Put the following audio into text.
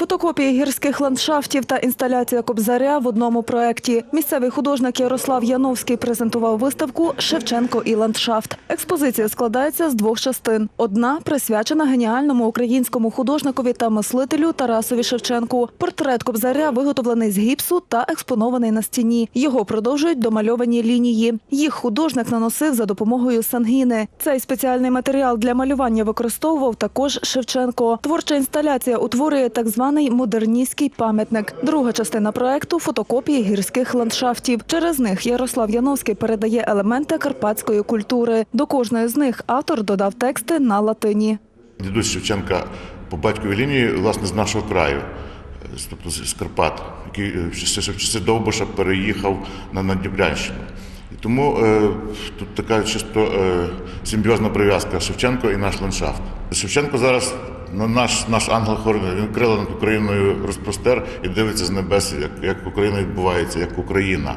Фотокопії гірських ландшафтів та інсталяція Кобзаря в одному проєкті. Місцевий художник Ярослав Яновський презентував виставку Шевченко і ландшафт. Експозиція складається з двох частин. Одна присвячена геніальному українському художникові та мислителю Тарасові Шевченку. Портрет Кобзаря виготовлений з гіпсу та експонований на стіні. Його продовжують домальовані лінії. Їх художник наносив за допомогою сангіни. Цей спеціальний матеріал для малювання використовував також Шевченко. Творча інсталяція утворює так званий модерністський пам'ятник. Друга частина проекту фотокопії гірських ландшафтів. Через них Ярослав Яновський передає елементи карпатської культури. До кожної з них автор додав тексти на латині. Дідусь Шевченка по батьковій лінії, власне, з нашого краю, тобто з Карпат, який е, ще в часи Довбуша переїхав на, на Дніпрянщину. І тому е, тут така чисто е, симбіозна прив'язка Шевченко і наш ландшафт. Шевченко зараз Ну, наш наш ангел хоронець він крила над Україною розпростер і дивиться з небес, як, як Україна відбувається, як Україна.